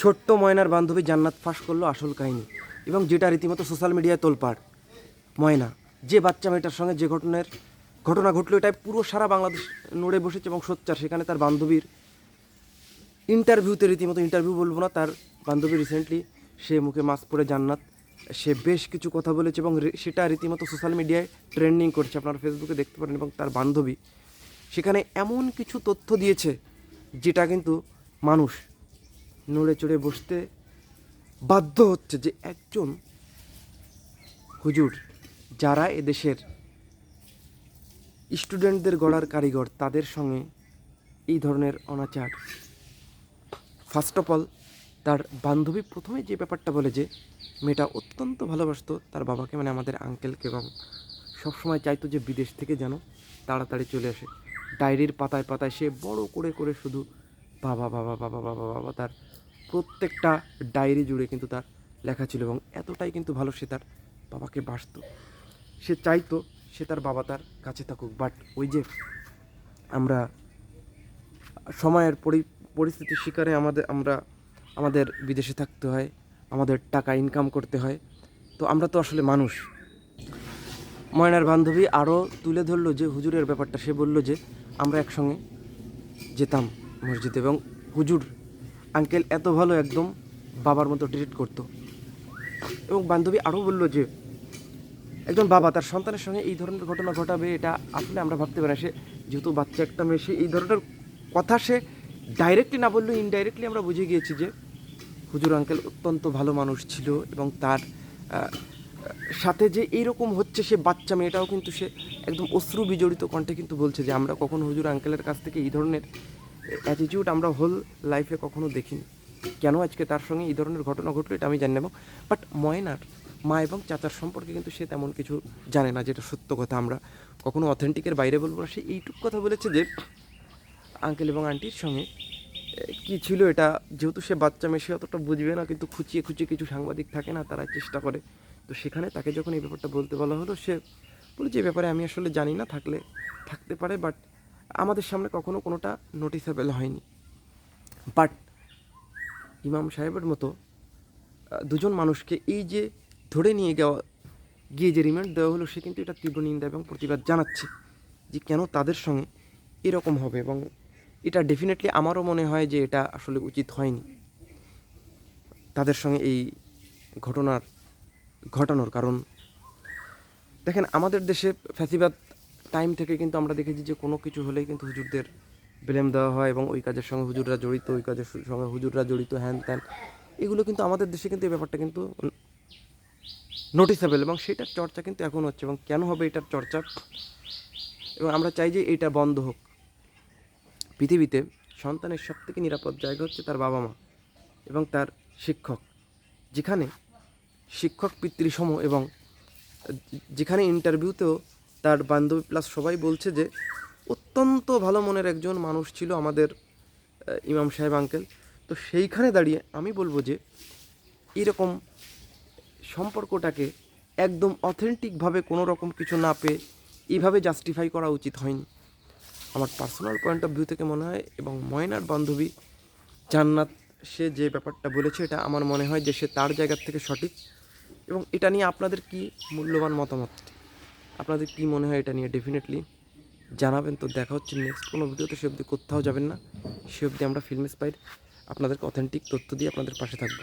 ছোট্ট ময়নার বান্ধবী জান্নাত ফাঁস করল আসল কাহিনী এবং যেটা রীতিমতো সোশ্যাল মিডিয়ায় তোলপাড়। ময়না, যে বাচ্চা মেয়েটার সঙ্গে যে ঘটনার ঘটনা ঘটলো, এটাই পুরো সারা বাংলাদেশ নড়ে বসেছে এবং সোচ্চার। সেখানে তার বান্ধবীর ইন্টারভিউতে রীতিমতো ইন্টারভিউ বলব না, তার বান্ধবী রিসেন্টলি সে মুখে মাস্ক পরে জান্নাত, সে বেশ কিছু কথা বলেছে এবং সেটা রীতিমতো সোশ্যাল মিডিয়ায় ট্রেন্ডিং করছে। আপনারা ফেসবুকে দেখতে পারেন এবং তার বান্ধবী সেখানে এমন কিছু তথ্য দিয়েছে, যেটা কিন্তু মানুষ নড়ে চড়ে বসতে বাধ্য হচ্ছে যে একজন হুজুর, যারা এদেশের স্টুডেন্টদের গড়ার কারিগর, তাদের সঙ্গে এই ধরনের অনাচার। ফার্স্ট অফ অল তার বান্ধবী প্রথমে যে ব্যাপারটা বলে যে, মেয়েটা অত্যন্ত ভালোবাসতো, তার বাবাকে মানে আমাদের আঙ্কেলকে এবং সবসময় চাইতো যে বিদেশ থেকে যেন তাড়াতাড়ি চলে আসে। ডায়েরির পাতায় পাতায় সে বড় করে করে শুধু বাবা বাবা বাবা বাবা বাবা, তার প্রত্যেকটা ডায়েরি জুড়ে কিন্তু তার লেখা ছিল এবং এতটাই কিন্তু ভালো সে তার বাবাকে বাসতো। সে চাইতো সে তার বাবা তার কাছে থাকুক বাট ওই যে আমরা সময়ের পরি, পরিস্থিতির শিকারে আমাদের, আমরা, আমাদের বিদেশে থাকতে হয়, আমাদের টাকা ইনকাম করতে হয়, তো আমরা তো আসলে মানুষ। ময়নার বান্ধবী আরও তুলে ধরলো যে হুজুরের ব্যাপারটা, সে বলল যে আমরা একসঙ্গে যেতাম মসজিদে এবং হুজুর আঙ্কেল এত ভালো একদম বাবার মতো ট্রিট করতো এবং বান্ধবী আরও বলল যে, একজন বাবা, তার সন্তানের সঙ্গে এই ধরনের ঘটনা ঘটাবে, এটা আসলে আমরা ভাবতে পারি। সে যেহেতু বাচ্চা একটা মেয়ে, সে এই ধরনের কথা সে ডাইরেক্টলি না বললেও ইনডাইরেক্টলি আমরা বুঝে গিয়েছি যে, হুজুর আঙ্কেল অত্যন্ত ভালো মানুষ ছিল এবং তার সাথে যে এইরকম হচ্ছে সে বাচ্চা মেয়েটাও কিন্তু সে একদম অশ্রু বিজড়িত কণ্ঠে কিন্তু বলছে যে, আমরা কখনো হুজুর আঙ্কেলের কাছ থেকে এই ধরনের অ্যাটিটিউড আমরা হোল লাইফে কখনো দেখিনি। কেন আজকে তার সঙ্গে এই ধরনের ঘটনা ঘটলো এটা আমি জানি না বাট ময়নার মা এবং চাচার সম্পর্কে কিন্তু সে তেমন কিছু জানে না, যেটা সত্য কথা। আমরা কখনো অথেন্টিকের বাইরে বলব না। সে এইটুক কথা বলেছে যে আঙ্কেল এবং আন্টির সঙ্গে কি ছিল এটা? যেহেতু সে বাচ্চা মেয়ে, সে অতটা বুঝবে না, কিন্তু খুঁচিয়ে খুঁচিয়ে কিছু সাংবাদিক থাকে না, তারা চেষ্টা করে। তো সেখানে তাকে যখন এই ব্যাপারটা বলতে বলা হলো, সে বলে যে ব্যাপারে আমি আসলে জানি না, থাকলে থাকতে পারে বাট আমাদের সামনে কখনো কোনোটা নোটিসেবল হয়নি। বাট ইমাম সাহেবের মতো দুজন মানুষকে এই যে ধরে নিয়ে যাওয়া গিয়ে যে রিমান্ড দেওয়া হলো, সে কিন্তু এটা তীব্র নিন্দা এবং প্রতিবাদ জানাচ্ছে যে কেন তাদের সঙ্গে এরকম হবে এবং এটা ডেফিনেটলি আমারও মনে হয় যে এটা আসলে উচিত হয়নি। তাদের সঙ্গে এই ঘটনার, ঘটানোর কারণ। দেখেন, আমাদের দেশে ফ্যাসিবাদ টাইম থেকে কিন্তু আমরা দেখেছি যে কোনো কিছু হলেই কিন্তু হুজুরদের ব্লেম দেওয়া হয় এবং ওই কাজের সঙ্গে হুজুররা জড়িত, ওই কাজের সঙ্গে হুজুররা জড়িত, হ্যান ত্যান। এগুলো কিন্তু আমাদের দেশে কিন্তু এই ব্যাপারটা কিন্তু নোটিসেবল এবং সেটার চর্চা কিন্তু এখন হচ্ছে এবং কেন হবে এটার চর্চা? এবং আমরা চাই যে এটা বন্ধ হোক। পৃথিবীতে সন্তানের সব থেকে নিরাপদ জায়গা হচ্ছে তার বাবা মা এবং তার শিক্ষক। যেখানে শিক্ষক, পিতৃসম এবং যেখানে ইন্টারভিউতেও তার বান্ধবী প্লাস সবাই বলছে যে, অত্যন্ত ভালো মনের একজন মানুষ ছিল আমাদের ইমাম সাহেব আঙ্কেল তো সেইখানে দাঁড়িয়ে আমি বলব যে, এরকম সম্পর্কটাকে একদম অথেন্টিকভাবে কোনো রকম কিছু না পেয়ে এইভাবে জাস্টিফাই করা উচিত হয়নি। আমার পার্সোনাল পয়েন্ট অফ ভিউ থেকে মনে হয় এবং ময়নার বান্ধবী জান্নাত, সে যে ব্যাপারটা বলেছে এটা আমার মনে হয় যে সে তার জায়গার থেকে সঠিক। এবং এটা নিয়ে আপনাদের কি মূল্যবান মতামত? আপনাদের কি মনে হয় এটা নিয়ে? ডেফিনেটলি জানাবেন। তো দেখা হচ্ছে নেক্সট কোনো ভিডিওতে। সে অবধি কোথাও যাবেন না। সে অবধি আমরা ফিল্ম স্পাইড আপনাদেরকে অথেন্টিক তথ্য দিয়ে আপনাদের পাশে থাকব।